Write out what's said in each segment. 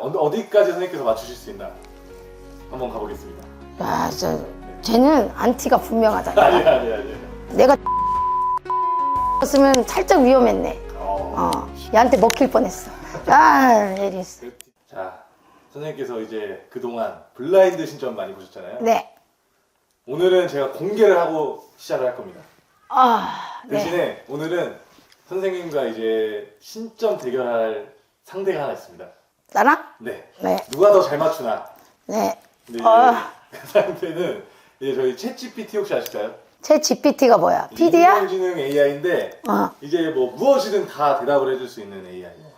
어디- 어디까지 선생님께서 맞추실 수 있나? 한번 가보겠습니다. 야, 저, 쟤는 안티가 분명하잖아. 아니 아니 아니. 내가 였으면 살짝 위험했네. 어. 어, 얘한테 먹힐 뻔했어. 아, 이랬어. 자, 선생님께서 이제 그동안 블라인드 신점 많이 보셨잖아요. 네. 오늘은 제가 공개를 하고 시작을 할 겁니다. 아, 네. 대신에 오늘은 선생님과 이제 신점 대결할 상대가 하나 있습니다. 나랑? 네. 네. 누가 더 잘 맞추나? 네. 근데 아. 그 상대는 이제 저희 챗 GPT 혹시 아실까요? 제 GPT가 뭐야? PD야? 인공지능 AI인데 어. 이제 뭐 무엇이든 다 대답을 해줄 수 있는 AI예요.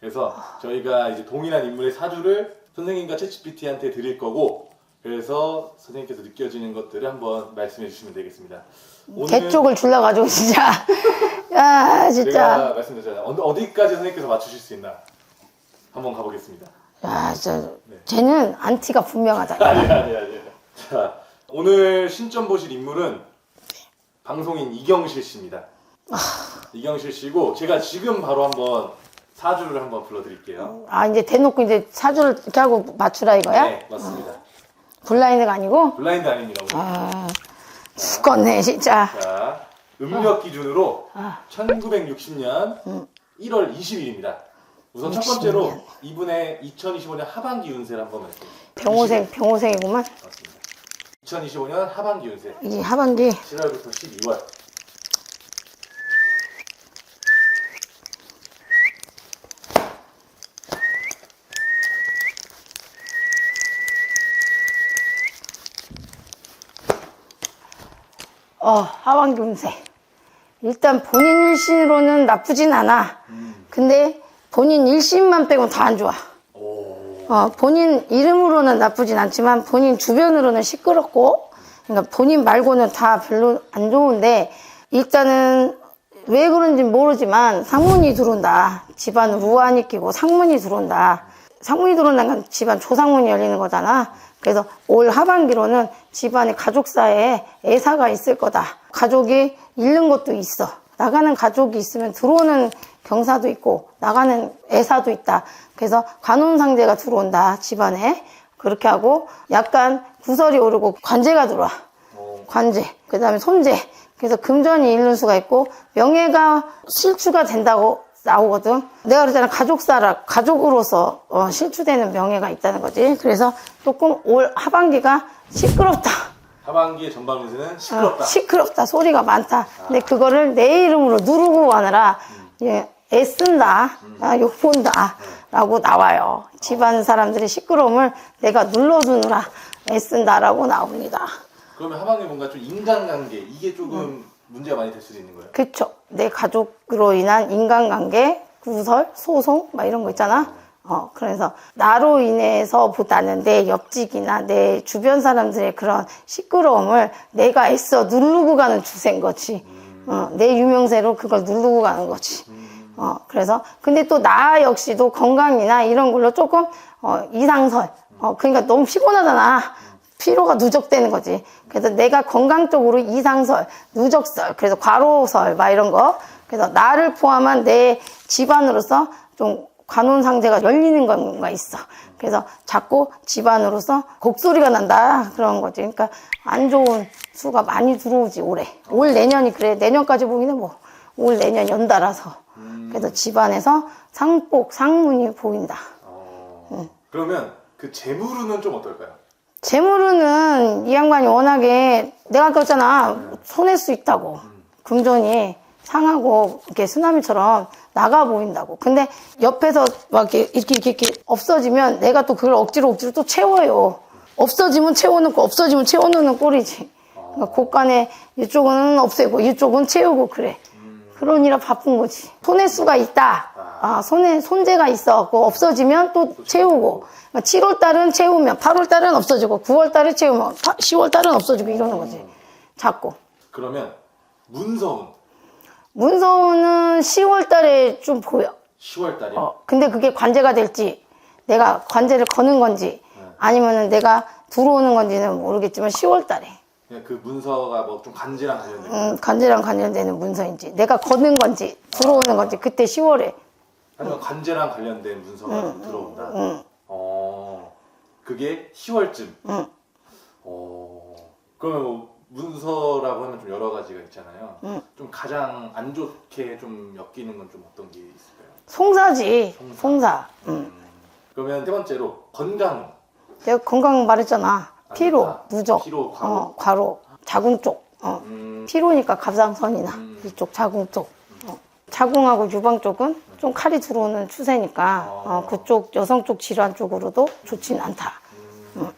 그래서 저희가 이제 동일한 인물의 사주를 선생님과 챗GPT한테 드릴 거고 그래서 선생님께서 느껴지는 것들을 한번 말씀해 주시면 되겠습니다. 개 쪽을 줄라가지고, 진짜. 야, 진짜. 제가 말씀드렸잖아요. 어디- 어디까지 선생님께서 맞추실 수 있나 한번 가보겠습니다. 야, 저, 쟤는 안티가 분명하잖아. 아니 아니 아니. 자 오늘 신점 보실 인물은 방송인 이경실 씨입니다. 이경실 씨고 제가 지금 바로 한번 사주를 한번 불러드릴게요. 아, 이제 대놓고 이제 사주를 이렇게 하고 맞추라 이거야? 네 맞습니다. 블라인드가 아니고? 블라인드 아닙니다. 오늘. 아, 죽겠네, 진짜. 자 음력 기준으로 아. 1960년 음. 1월 20일입니다. 우선 첫60 번째로 년. 이분의 2025년 하반기 운세를 한번 말씀해 주세요. 병호생, 병호생이구만. 맞습니다. 2025년 하반기 운세 이 하반기. 7월부터 12월 어, 하반기 운세. 일단 본인 일신으로는 나쁘진 않아. 근데 본인 일신만 빼곤 다 안 좋아. 오 어, 본인 이름으로는 나쁘진 않지만 본인 주변으로는 시끄럽고, 그러니까 본인 말고는 다 별로 안 좋은데, 일단은 왜 그런지 모르지만 상문이 들어온다. 집안 우환이 끼고 상문이 들어온다. 상문이 들어온다는 건 집안 조상문이 열리는 거잖아. 그래서 올 하반기로는 집안의 가족사에 애사가 있을 거다. 가족이 잃는 것도 있어. 나가는 가족이 있으면 들어오는 경사도 있고 나가는 애사도 있다. 그래서 관혼상제가 들어온다. 집안에. 그렇게 하고 약간 구설이 오르고 관제가 들어와. 오. 관제, 그 다음에 손재. 그래서 금전이 잃는 수가 있고, 명예가 실추가 된다고 나오거든. 내가 그랬잖아. 가족사라, 가족으로서 어, 실추되는 명예가 있다는 거지. 그래서 조금 올 하반기가 시끄럽다. 하반기의 전반 운세는 시끄럽다. 어, 시끄럽다. 소리가 많다. 근데 그거를 내 이름으로 누르고 가느라, 예, 애쓴다. 아, 욕본다. 라고 나와요. 집안 사람들의 시끄러움을 내가 눌러주느라 애쓴다 라고 나옵니다. 그러면 하반기 뭔가 좀 인간관계 이게 조금 문제가 많이 될 수도 있는 거예요. 그쵸. 내 가족으로 인한 인간관계, 구설, 소송, 막 이런 거 있잖아. 어, 그래서 나로 인해서 보다는 내 옆집이나 내 주변 사람들의 그런 시끄러움을 내가 애써 누르고 가는 주세인 거지. 어, 내 유명세로 그걸 누르고 가는 거지. 어, 그래서, 근데 또 나 역시도 건강이나 이런 걸로 조금, 어, 이상설. 어, 그러니까 너무 피곤하잖아. 피로가 누적되는 거지. 그래서 내가 건강적으로 이상설, 누적설, 그래서 과로설, 막 이런 거. 그래서 나를 포함한 내 집안으로서 좀 관혼상제가 열리는 건가 있어. 그래서 자꾸 집안으로서 곡소리가 난다. 그런 거지. 그러니까 안 좋은 수가 많이 들어오지, 올해. 올 내년이 그래. 내년까지 보기는 뭐, 올 내년 연달아서. 그래서 집안에서 상복, 상문이 보인다. 어... 그러면 그 재물운은 좀 어떨까요? 재물은 이 양반이 워낙에 내가 아까 그랬잖아. 손해 수 있다고. 금전이 상하고 이렇게 쓰나미처럼 나가 보인다고. 근데 옆에서 막 이렇게 이렇게 이렇게, 이렇게 없어지면 내가 또 그걸 억지로 억지로 또 채워요. 없어지면 채워놓고 없어지면 채워놓는 꼴이지. 그러니까 곳간에 이쪽은 없애고 이쪽은 채우고 그래 그러니라 바쁜 거지. 손해수가 있다. 아, 손해, 손재가 있어갖고 없어지면 또 채우고. 7월 달은 채우면 8월 달은 없어지고 9월 달에 채우면 10월 달은 없어지고 이러는 거지. 자꾸. 그러면 문서운 문서는 10월 달에 좀 보여. 10월 달이요. 어, 근데 그게 관제가 될지, 내가 관제를 거는 건지, 아니면은 내가 들어오는 건지는 모르겠지만 10월 달에. 그냥 그 문서가 뭐 좀 간지랑 관련된 거. 음, 관제랑 관련되는 문서인지, 내가 거는 건지, 들어오는 건지, 그때 10월에. 하지만 관제랑 관련된 문서가 좀 들어온다. 응. 어, 그게 10월쯤. 응. 어, 그러면 뭐 문서라고 하면 좀 여러 가지가 있잖아요. 응. 좀 가장 안 좋게 좀 엮이는 건 좀 어떤 게 있을까요? 송사지. 송사. 송사. 응. 음, 그러면 세 번째로 건강. 내가 건강 말했잖아. 안 피로, 좋다. 누적, 피로, 과로. 어, 과로, 자궁 쪽. 어. 음, 피로니까 갑상선이나 음. 이쪽 자궁 쪽. 어. 자궁하고 유방 쪽은 좀 칼이 들어오는 추세니까 어. 어, 그쪽 여성 쪽 질환 쪽으로도 좋진 않다. 음.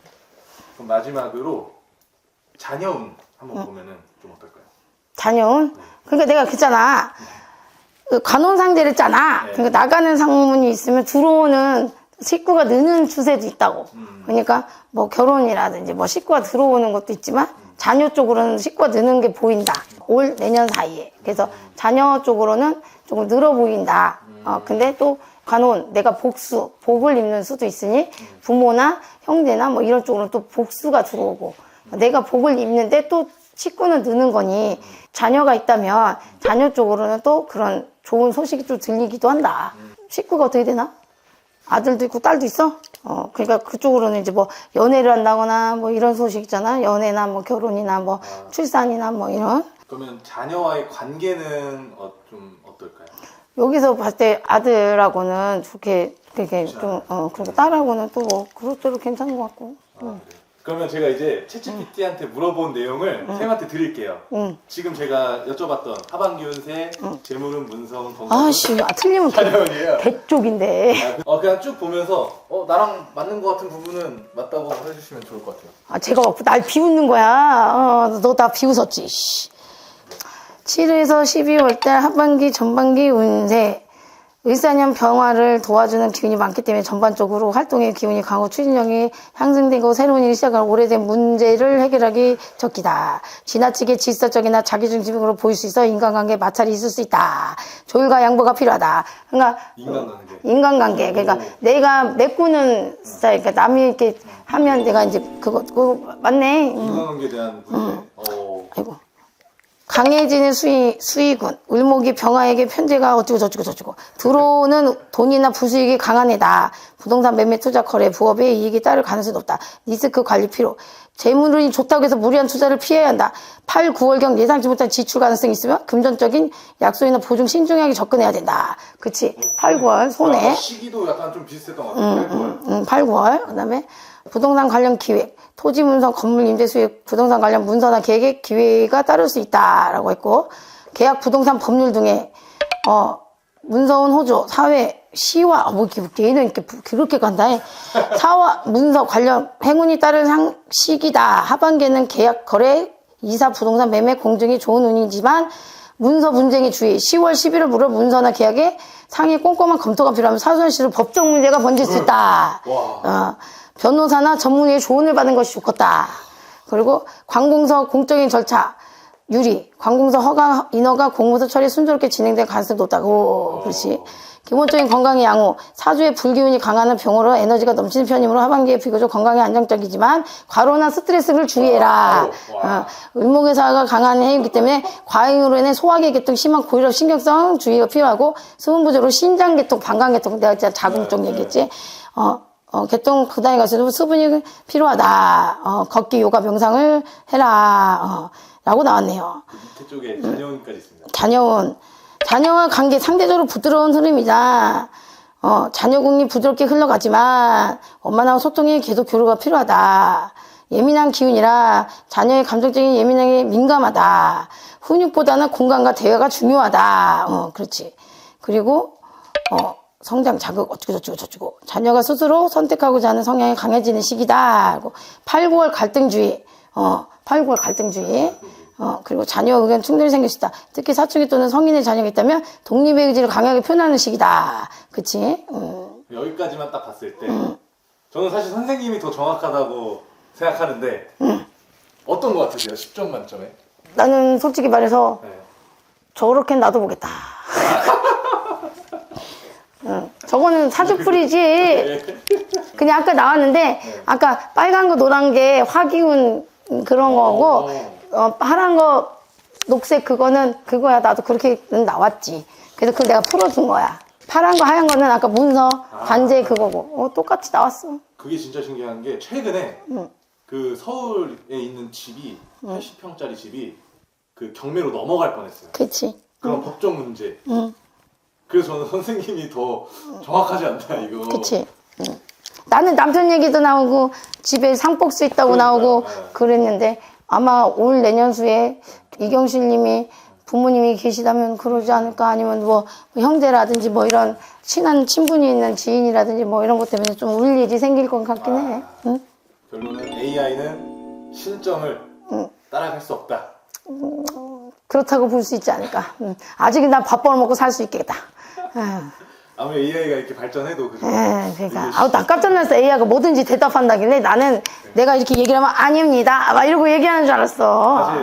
그럼 마지막으로 자녀운 한번 보면은 좀 어떨까요? 자녀운. 그러니까 내가 그랬잖아. 그 관혼 상제를 했잖아. 네. 그러니까 나가는 상문이 있으면 들어오는 식구가 느는 추세도 있다고. 음. 그러니까 뭐 결혼이라든지 뭐 식구가 들어오는 것도 있지만 자녀 쪽으로는 식구가 느는 게 보인다. 올 내년 사이에. 그래서 자녀 쪽으로는 조금 늘어 보인다. 어, 근데 또 관혼, 내가 복수, 복을 입는 수도 있으니 부모나 형제나 뭐 이런 쪽으로 또 복수가 들어오고 내가 복을 입는데 또 식구는 느는 거니 자녀가 있다면 자녀 쪽으로는 또 그런 좋은 소식이 좀 들리기도 한다. 식구가 어떻게 되나? 아들도 있고 딸도 있어? 어, 그러니까 그쪽으로는 이제 뭐 연애를 한다거나 뭐 이런 소식 있잖아. 연애나 뭐 결혼이나 뭐 출산이나 뭐 이런. 그러면 자녀와의 관계는 어, 좀 어떨까요? 여기서 봤을 때 아들하고는 좋게 되게 좀, 어, 그리고 딸하고는 또 뭐 그것저것 괜찮은 것 같고. 아, 그래요? 그러면 제가 이제 채찌피티한테 물어본 내용을 쌤한테 드릴게요. 응. 지금 제가 여쭤봤던 하반기 운세, 재물은 문성은 건강. 아씨, 아, 틀리면 개, 자녀운이에요. 개 쪽인데. 아, 그- 어, 그냥 쭉 보면서 어 나랑 맞는 것 같은 부분은 맞다고 해주시면 좋을 것 같아요. 아, 제가 막 날 비웃는 거야. 어, 너 나 비웃었지. 씨. 7에서 12월 달 하반기, 전반기 운세. 을사년 병화를 도와주는 기운이 많기 때문에 전반적으로 활동의 기운이 강하고 추진력이 향상되고 새로운 일이 시작할 오래된 문제를 해결하기 적기다. 지나치게 질서적이나 자기중심적으로 보일 수 있어 인간관계에 마찰이 있을 수 있다. 조율과 양보가 필요하다. 그러니까 인간관계. 인간관계. 그러니까 내가 메꾸는 스타일. 그러니까 남이 이렇게 하면 내가 이제 그거, 그거 맞네. 음. 인간관계에 대한 문제. 어, 아이고. 강해지는 수의, 수의군, 을목이 병화에게 편제가 어쩌고 저쩌고 저쩌고. 들어오는 돈이나 부수익이 강한 애다. 부동산 매매 투자 거래 부업에 이익이 따를 가능성이 높다. 리스크 관리 필요. 재물이 좋다고 해서 무리한 투자를 피해야 한다. 8, 9월경 예상치 못한 지출 가능성이 있으면 금전적인 약속이나 보증 신중하게 접근해야 된다. 그치? 8, 9월 손해. 아, 시기도 약간 좀 비슷했던 것 같아요. 음, 음, 8, 9월. 그 다음에 부동산 관련 기획, 토지 문서, 건물 임대 수익, 부동산 관련 문서나 계획에 기회가 따를 수 있다라고 했고, 계약 부동산 법률 등의, 어, 문서원 호조, 사회, 시와, 어, 뭐, 얘는 이렇게 부- 그렇게 간다. 해. 사와, 문서 관련 행운이 따를 상, 시기다. 하반기에는 계약, 거래, 이사, 부동산 매매, 공증이 좋은 운이지만, 문서 분쟁의 주의. 10월, 11월 무렵 문서나 계약에 상위 꼼꼼한 검토가 필요하면 사소한 시로 법적 문제가 번질 수 있다. 와. 어, 변호사나 전문의의 조언을 받는 것이 좋겠다. 그리고 관공서 공적인 절차 유리, 관공서 허가 인허가 공모서 처리 순조롭게 진행될 가능성이 높다고. 그렇지. 기본적인 건강의 양호, 사주의 불기운이 강한 병으로 에너지가 넘치는 편이므로 하반기에 비교적 건강이 안정적이지만 과로나 스트레스를 주의해라. 어, 을목의 사가 강한 해이기 때문에 과잉으로 인해 소화기 계통, 심한 고혈압, 신경성 주의가 필요하고 수분 부족으로 신장 계통, 방광 계통, 내가 진짜 자궁 쪽 얘기했지. 어, 어, 계통 그다음에 가서도 수분이 필요하다. 어, 걷기, 요가, 명상을 해라. 어, 라고 나왔네요. 밑에 쪽에 자녀운까지 있습니다. 자녀운. 자녀와 관계 상대적으로 부드러운 흐름이다. 어, 자녀궁이 부드럽게 흘러가지만 엄마랑 소통에 계속 교류가 필요하다. 예민한 기운이라 자녀의 감정적인 예민하게 민감하다. 훈육보다는 공간과 대화가 중요하다. 어, 그렇지. 그리고 어, 성장 자극 어쩌고 저쩌고 저쩌고 자녀가 스스로 선택하고자 하는 성향이 강해지는 시기다. 그리고 8, 9월 갈등주의. 어, 8, 9월 갈등주의. 어, 그리고 자녀 의견 충돌이 생길 수 있다. 특히 사춘기 또는 성인의 자녀가 있다면 독립의 의지를 강하게 표현하는 시기다. 그치? 음. 여기까지만 딱 봤을 때 저는 사실 선생님이 더 정확하다고 생각하는데 어떤 것 같으세요? 10점 만점에? 나는 솔직히 말해서 네. 저렇게 놔둬보겠다. 응, 저거는 사주풀이지. 그냥 아까 나왔는데 아까 빨간 거 노란 게 화기운 그런 거고 어, 파란 거 녹색 그거는 그거야 나도 그렇게는 나왔지. 그래서 그걸 내가 풀어준 거야. 파란 거 하얀 거는 아까 문서 관제 그거고 어, 똑같이 나왔어. 그게 진짜 신기한 게 최근에 그 서울에 있는 집이 80평짜리 집이 그 경매로 넘어갈 뻔했어요. 그치. 그런 법적 문제. 응. 그래서 저는 선생님이 더 정확하지 않나 이거. 그치. 응. 나는 남편 얘기도 나오고 집에 상복수 있다고 그러니까요. 나오고 네. 그랬는데 아마 올 내년수에 이경실님이 부모님이 계시다면 그러지 않을까 아니면 뭐 형제라든지 뭐 이런 친한 친분이 있는 지인이라든지 뭐 이런 것 때문에 좀 울 일이 생길 것 같긴 해. 응? 결론은 AI는 실정을 따라갈 수 없다. 그렇다고 볼 수 있지 않을까. 응. 아직은 난 밥 벌어먹고 살 수 있겠다. 응. 아무리 AI가 이렇게 발전해도 그죠? 예, 그러니까 아우 나 깜짝 놀랐어. AI가 뭐든지 대답한다길래 나는 내가 이렇게 얘기를 하면 아닙니다. 막 이러고 얘기하는 줄 알았어. 사실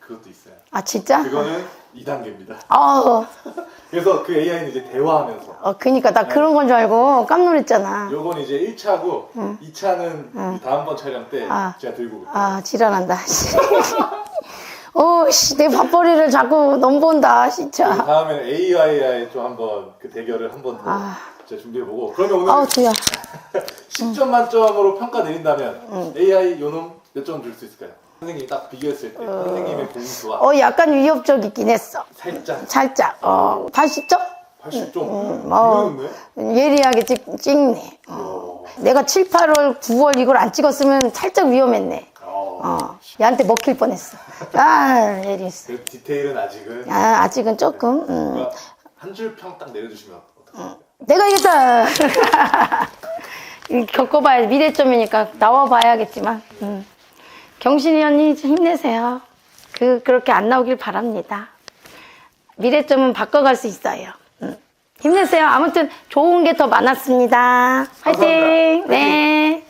그것도 있어요. 아 진짜? 그거는 2단계입니다. 어, 그래서 그 AI는 이제 대화하면서 어, 그니까 나 그런 건 줄 알고 깜놀했잖아. 요건 이제 1차고 2차는 다음번 촬영 때 아. 제가 들고 올게요. 아 지랄한다. 어, 씨, 내 밥벌이를 자꾸 넘본다, 진짜. 다음에는 AI와의 좀 한번 그 대결을 한번더 제가 준비해보고 그러면 오늘 아. 아우 주야. 10점 만점으로 평가 내린다면 AI 요놈 몇 점 줄 수 있을까요? 선생님이 딱 비교했을 때 선생님의 공수와 어, 약간 위협적이긴 했어. 살짝 살짝. 어, 80점? 80점 어. 이거였네? 예리하게 찍, 찍네. 어. 내가 7, 8월, 9월 이걸 안 찍었으면 살짝 위험했네. 어. 어, 얘한테 먹힐 뻔했어. 아, 예리했어. 그 디테일은 아직은 아, 아직은 조금. 음. 한 줄 평 딱 내려주시면 어떡해요? 내가 이겼다. 이 겪어봐야 미래점이니까 나와봐야겠지만. 음. 경신이 언니 힘내세요. 그 그렇게 안 나오길 바랍니다. 미래점은 바꿔갈 수 있어요. 음. 힘내세요. 아무튼 좋은 게 더 많았습니다. 화이팅. 네.